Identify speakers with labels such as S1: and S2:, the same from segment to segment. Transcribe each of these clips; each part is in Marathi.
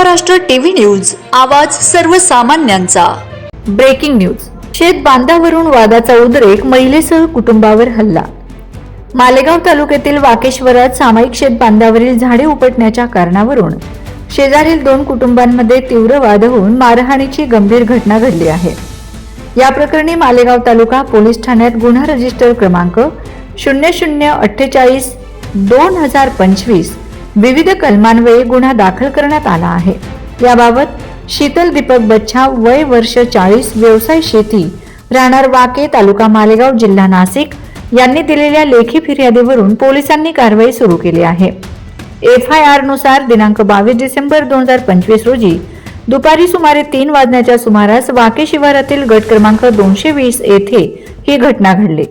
S1: महाराष्ट्र टीव्ही न्यूज आवाज सर्वसामान्यांचा.
S2: Breaking news. शेत बांधावरून वादाचा उद्रेक महिलेसह कुटुंबावर हल्ला. मालेगाव तालुक्यातील वाकेश्वरात सामायिक शेत बांधावरील झाडे उपटण्याच्या कारणावरून शेजारील दोन कुटुंबांमध्ये तीव्र वाद होऊन मारहाणीची गंभीर घटना घडली आहे. या प्रकरणी मालेगाव तालुका पोलीस ठाण्यात गुन्हा रजिस्टर क्रमांक शून्य शून्य अठ्ठेचाळीस दोन हजार पंचवीस विविध कलमान्वये गुन्हा दाखल करण्यात आला आहे. याबाबत शीतल दीपक बच्छा वय वर्ष चाळीस व्यवसाय शेती राहणार वाके तालुका मालेगाव जिल्हा नाशिक यांनी दिलेल्या लेखी फिर्यादीवरून पोलिसांनी कारवाई सुरू केली आहे. एफ आय आरनुसार दिनांक बावीस डिसेंबर दोन हजार पंचवीस रोजी दुपारी सुमारे तीन वाजण्याच्या सुमारास वाके शिवारातील गट क्रमांक दोनशे वीस येथे ही घटना घडली.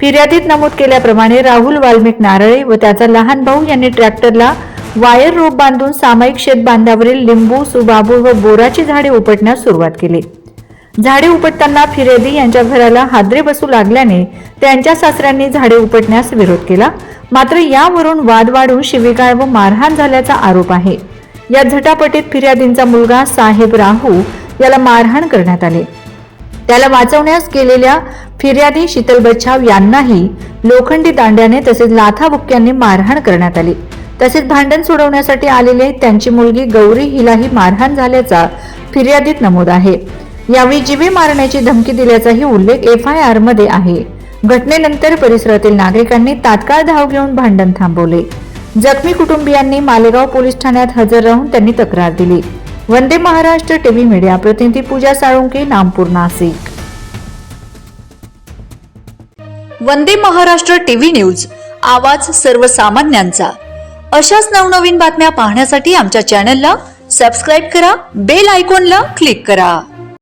S2: फिर्यादीत नमूद केल्याप्रमाणे राहुल वाल्मिक नारळे व त्याचा लहान भाऊ यांनी ट्रॅक्टरला वायर रोप बांधून सामायिक शेत बांधावरील लिंबू सुबाबू व बोराची झाडे उपटण्यास सुरुवात केली. झाडे उपटताना फिरेदी यांच्या घराला हादरे बसू लागल्याने त्यांच्या सासऱ्यांनी झाडे उपटण्यास विरोध केला. मात्र यावरून वाद वाढून शिवीगाळ व मारहाण झाल्याचा आरोप आहे. या झटापटीत फिर्यादींचा मुलगा साहेब राहू याला मारहाण करण्यात आले. त्याला वाचवण्यास गेलेल्या फिर्यादी शीतल बच्छाव यांनाही लोखंडी दांड्याने तसेच लाथाबुक्क्यांनी मारहाण करण्यात आली. तसेच भांडण सोडवण्यासाठी आलेले त्यांची मुलगी गौरी हिलाही मारहाण झाल्याचा फिर्यादीत नमूद आहे. यावेळी जीवे मारण्याची धमकी दिल्याचाही उल्लेख एफ आय आरमध्ये आहे. घटनेनंतर परिसरातील नागरिकांनी तात्काळ धाव घेऊन भांडण थांबवले. जखमी कुटुंबियांनी मालेगाव पोलीस ठाण्यात हजर राहून त्यांनी तक्रार दिली. वंदे महाराष्ट्र टीव्ही मीडिया प्रतिनिधी पूजा साळुंके नामपूर नाशिक
S1: वंदे महाराष्ट्र टीव्ही न्यूज आवाज सर्वसामान्यांचा. अशाच नवनवीन बातम्या पाहण्यासाठी आमच्या चॅनलला सबस्क्राईब करा बेल आयकॉनला क्लिक करा.